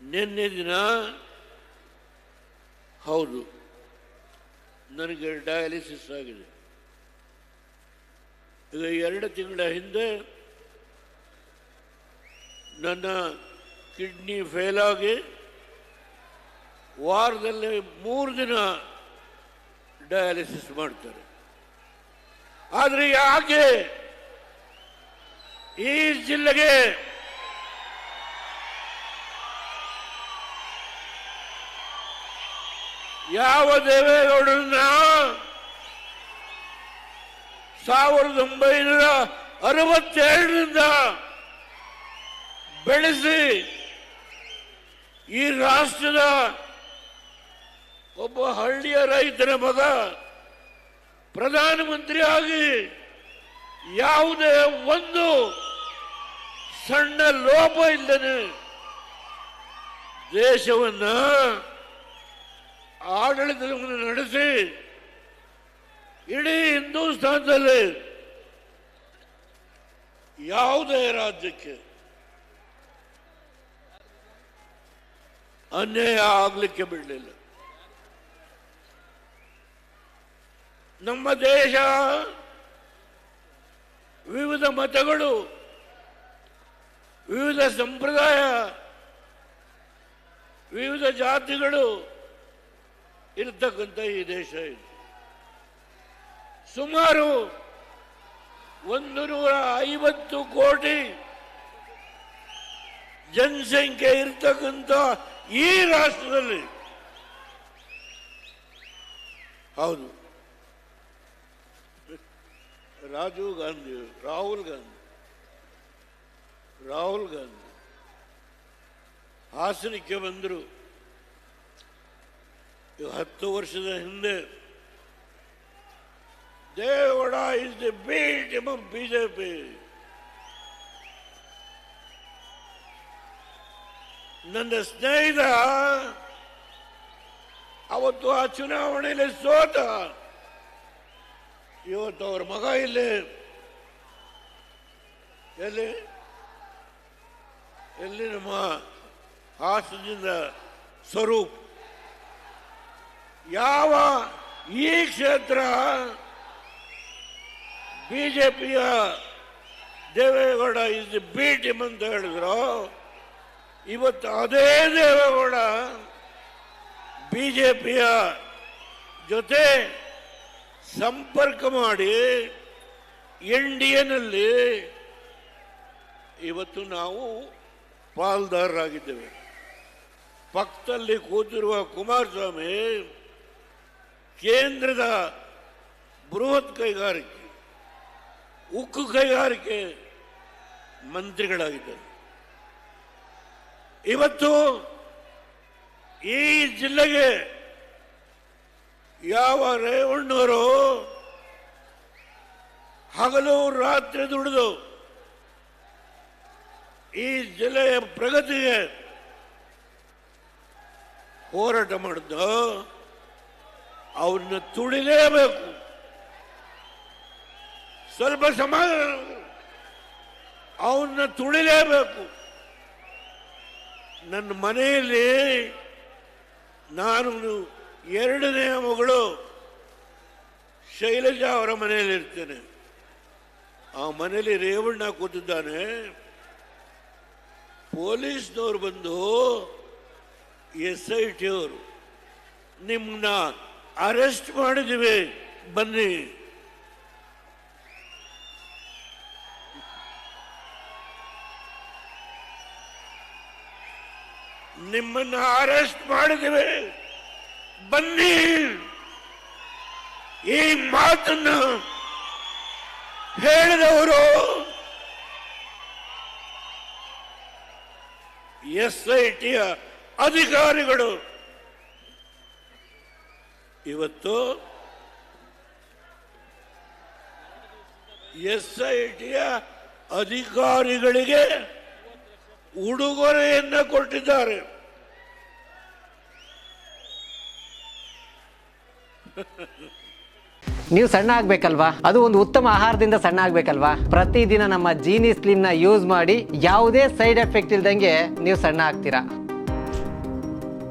ನಿನ್ನೆ ದಿನ, ಹೌದು, ನನಗೆ ಡಯಾಲಿಸಿಸ್ ಆಗಿದೆ. ಈಗ ಎರಡು ತಿಂಗಳ ಹಿಂದೆ ನನ್ನ ಕಿಡ್ನಿ ಫೇಲ್ ಆಗಿ ವಾರದಲ್ಲಿ ಮೂರು ದಿನ ಡಯಾಲಿಸಿಸ್ ಮಾಡ್ತಾರೆ. ಆದರೆ ಯಾಕೆ ಈ ಜಿಲ್ಲೆಗೆ ಯಾವ ದೇವೇಗೌಡರನ್ನ ಸಾವಿರದ ಒಂಬೈನೂರ ಅರವತ್ತೆರಡರಿಂದ ಬೆಳೆಸಿ ಈ ರಾಷ್ಟ್ರದ ಒಬ್ಬ ಹಳ್ಳಿಯ ರೈತನ ಮಗ ಪ್ರಧಾನಮಂತ್ರಿಯಾಗಿ ಯಾವುದೇ ಒಂದು ಸಣ್ಣ ಲೋಪ ಇಲ್ಲದೆ ದೇಶವನ್ನ ಆಡಳಿತವನ್ನು ನಡೆಸಿ ಇಡೀ ಹಿಂದೂಸ್ತಾನದಲ್ಲಿ ಯಾವುದೇ ರಾಜ್ಯಕ್ಕೆ ಅನ್ಯಾಯ ಆಗಲಿಕ್ಕೆ ಬಿಡಲಿಲ್ಲ. ನಮ್ಮ ದೇಶ ವಿವಿಧ ಮತಗಳು, ವಿವಿಧ ಸಂಪ್ರದಾಯ, ವಿವಿಧ ಜಾತಿಗಳು ಇರತಕ್ಕಂಥ ಈ ದೇಶ ಇದು. ಸುಮಾರು ಒಂದು ನೂರ ಐವತ್ತು ಕೋಟಿ ಜನಸಂಖ್ಯೆ ಇರ್ತಕ್ಕಂಥ ಈ ರಾಷ್ಟ್ರದಲ್ಲಿ. ಹೌದು. ರಾಜೀವ್ ಗಾಂಧಿ, ರಾಹುಲ್ ಗಾಂಧಿ ರಾಹುಲ್ ಗಾಂಧಿ, ಹಾಸನಕ್ಕೆ ಬಂದರು. ಹತ್ತು ವರ್ಷದ ಹಿಂದೆ Devegowda is the beat J BJP ನನ್ನ ಸ್ನೇಹಿತ, ಅವತ್ತು ಆ ಚುನಾವಣೆಯಲ್ಲಿ ಸೋತ. ಇವತ್ತು ಅವ್ರ ಮಗ ಇಲ್ಲಿ. ಎಲ್ಲಿ? ಎಲ್ಲಿ ನಮ್ಮ ಹಾಸನದಿಂದ ಸ್ವರೂಪ್ ಯಾವ ಈ ಕ್ಷೇತ್ರ ಬಿಜೆಪಿಯ ದೇವೇಗೌಡ ಇಸ್ ಬಿ ಟೀಮ್ ಅಂತ ಹೇಳಿದ್ರು, ಇವತ್ತು ಅದೇ ದೇವೇಗೌಡ ಬಿಜೆಪಿಯ ಜೊತೆ ಸಂಪರ್ಕ ಮಾಡಿ ಎನ್ ಡಿ ಎನಲ್ಲಿ ಇವತ್ತು ನಾವು ಪಾಲ್ದಾರರಾಗಿದ್ದೇವೆ. ಪಕ್ಕದಲ್ಲಿ ಕೂತಿರುವ ಕುಮಾರಸ್ವಾಮಿ ಕೇಂದ್ರದ ಬೃಹತ್ ಕೈಗಾರಿಕೆ, ಉಕ್ಕು ಕೈಗಾರಿಕೆ ಮಂತ್ರಿಗಳಾಗಿದ್ದರು. ಇವತ್ತು ಈ ಜಿಲ್ಲೆಗೆ ಯಾವ ರೇವಣ್ಣವರು ಹಗಲು ರಾತ್ರಿ ದುಡಿದು ಈ ಜಿಲ್ಲೆಯ ಪ್ರಗತಿಗೆ ಹೋರಾಟ ಮಾಡಿದ್ದು ಅವ್ರನ್ನ ತುಳಿಲೇಬೇಕು ಸ್ವಲ್ಪ ಸಮಾಧಾನ ಅವ್ರನ್ನ ತುಳಿಲೇಬೇಕು ನನ್ನ ಮನೆಯಲ್ಲಿ ನಾನು ಎರಡನೇ ಮಗಳು ಶೈಲಜಾ ಅವರ ಮನೆಯಲ್ಲಿ ಇರ್ತೇನೆ. ಆ ಮನೆಯಲ್ಲಿ ರೇವಣ್ಣ ಕೂತಿದ್ದಾನೆ. ಪೊಲೀಸ್ನವ್ರು ಬಂದು ಎಸ್ ಐ ಟಿ ಅವರು ನಿಮ್ಮನ್ನ ಅರೆಸ್ಟ್ ಮಾಡಿದ್ದೀವಿ ಬನ್ನಿ. ನಿಮ್ಮನ್ನ ಅರೆಸ್ಟ್ ಮಾಡಿದ್ದೀವಿ ಬನ್ನಿ. ಈ ಮಾತನ್ನು ಹೇಳಿದವರು ಎಸ್ ಐ ಟಿಯ ಅಧಿಕಾರಿಗಳು. ಇವತ್ತು ಎಸ್ ಐ ಟಿಯ ಅಧಿಕಾರಿಗಳಿಗೆ ಉಡುಗೊರೆಯನ್ನು ಕೊಟ್ಟಿದ್ದಾರೆ. ನೀವು ಸಣ್ಣ ಆಗ್ಬೇಕಲ್ವಾ? ಅದು ಒಂದು ಉತ್ತಮ ಆಹಾರದಿಂದ ಸಣ್ಣ ಆಗ್ಬೇಕಲ್ವಾ? ಪ್ರತಿದಿನ ನಮ್ಮ ಜೀನಿ ಸ್ಲಿಮ್ನ ಯೂಸ್ ಮಾಡಿ ಯಾವುದೇ ಸೈಡ್ ಎಫೆಕ್ಟ್ ಇಲ್ದಂಗೆ ನೀವು ಸಣ್ಣ ಆಗ್ತೀರಾ?